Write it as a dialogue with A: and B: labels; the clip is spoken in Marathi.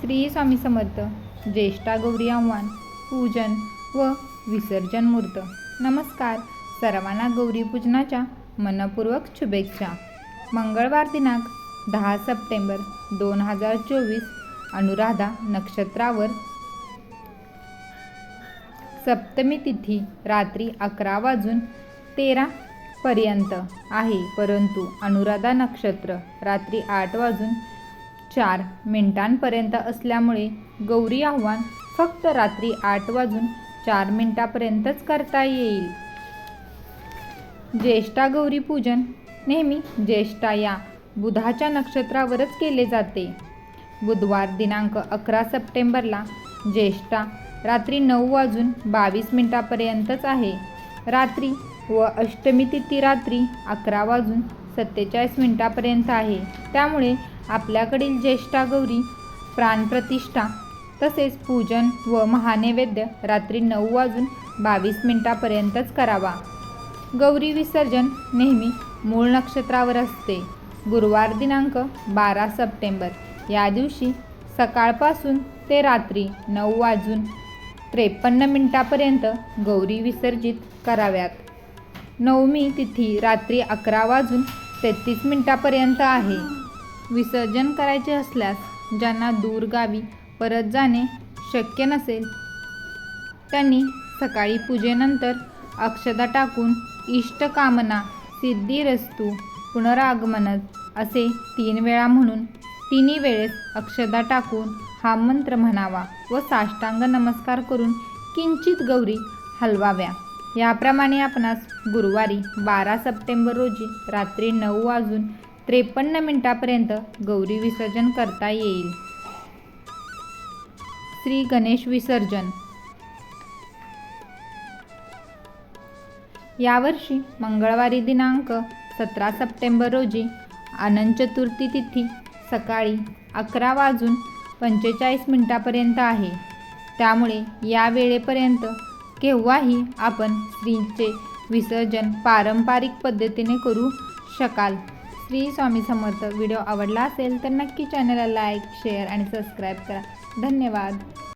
A: श्री स्वामी समर्थ ज्येष्ठा गौरी आव्हान पूजन व विसर्जन मूर्त. नमस्कार सर्वांना गौरी पूजनाच्या मनपूर्वक शुभेच्छा. मंगळवार दिनांक दहा सप्टेंबर दोन हजार चोवीस अनुराधा नक्षत्रावर. सप्तमी तिथी रात्री अकरा वाजून तेरा पर्यंत आहे परंतु अनुराधा नक्षत्र रात्री आठ वाजून चार मिनिटांपर्यंत असल्यामुळे गौरी आव्हान फक्त रात्री आठ वाजून चार मिनिटापर्यंतच करता येईल. ज्येष्ठा गौरी पूजन नेहमी ज्येष्ठा या बुधाच्या नक्षत्रावरच केले जाते. बुधवार दिनांक अकरा सप्टेंबरला ज्येष्ठा रात्री नऊ वाजून बावीस मिनिटापर्यंतच आहे. रात्री व अष्टमी तिथी रात्री अकरा वाजून सत्तेचाळीस मिनिटापर्यंत आहे. त्यामुळे आपल्याकडील ज्येष्ठा गौरी प्राणप्रतिष्ठा तसेच पूजन व महानैवेद्य रात्री नऊ वाजून बावीस मिनिटापर्यंतच करावा. गौरी विसर्जन नेहमी मूळ नक्षत्रावर असते. गुरुवार दिनांक बारा सप्टेंबर. या दिवशी सकाळपासून ते रात्री नऊ वाजून त्रेपन्न मिनिटापर्यंत गौरी विसर्जित कराव्यात. नवमी तिथी रात्री अकरा वाजून तेहतीस मिनटापर्यंत आहे. विसर्जन करायचे असल्यास ज्यांना दूरगावी परत जाणे शक्य नसेल त्यांनी सकाळी पूजेनंतर अक्षदा टाकून इष्टकामना सिद्धिरस्तू पुनरागमनच असे तीन वेळा म्हणून तिन्ही वेळेस अक्षदा टाकून हा मंत्र म्हणावा व साष्टांग नमस्कार करून किंचित गौरी हलवाव्या. याप्रमाणे आपणास गुरुवारी बारा सप्टेंबर रोजी रात्री नऊ वाजून त्रेपन्न मिनिटापर्यंत गौरी विसर्जन करता येईल. श्री गणेश विसर्जन. यावर्षी मंगळवारी दिनांक सतरा सप्टेंबर रोजी अनंत चतुर्थी तिथी सकाळी अकरा वाजून पंचेचाळीस मिनिटापर्यंत आहे. त्यामुळे या वेळेपर्यंत केव्हाही आपण स्त्रीचे विसर्जन पारंपरिक पद्धतीने करू शकाल. श्री स्वामी समर्थ. व्हिडिओ आवडला असेल तर नक्की चॅनलला लाईक शेअर आणि सबस्क्राईब करा. धन्यवाद.